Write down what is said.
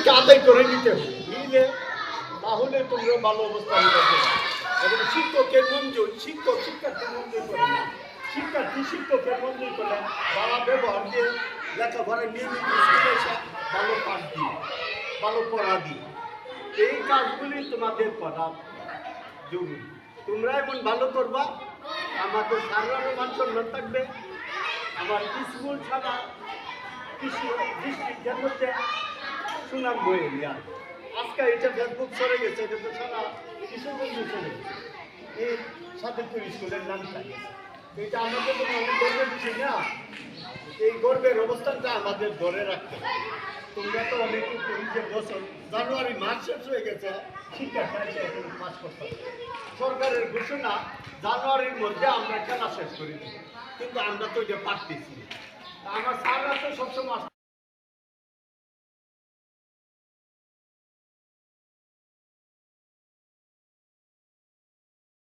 থেকে আদায় করে নিতে হবে। নিলে তাহলে তোমরা ভালো অবস্থা নিতে এবং শিক্ষকের মঞ্জুর শিক্ষক শিক্ষার্থীর মঞ্জুর করে না। শিক্ষার্থী শিক্ষকের মঞ্জুর করে ভালো ব্যবহার দিয়ে লেখাপড়া নিয়মিত স্কুলে এসে ভালো পাঠ দিই ভালো পড়া দিই এই কাজগুলি তোমাদের করা জরুরি। তোমরা এমন ভালো করবা আমাদের সাধারণ মান সম্মান থাকবে। আমার স্কুল ছাড়া কৃষি ডিস্ট্রিক্টের মধ্যে সুনাম বয়ে নেওয়া আজকে এটা ফেসবুক সরে গেছে, এটা তো সারা কিশোরগঞ্জ চলে এই সাদেপুর স্কুলের নামটা এটা আমাদের জন্য অনেক গর্বের বিষয় না এই গর্বের অবস্থানটা আমাদের ধরে রাখতে। তোমরা তো অনেক যে বছর জানুয়ারি মাস শেষ হয়ে গেছে, শিক্ষার্থী এখন পাস করতে। সরকারের ঘোষণা, জানুয়ারির মধ্যে আমরা খেলা শেষ করি। কিন্তু আমরা তো এটা পারতেছি আমার স্যাররা তো সবসময়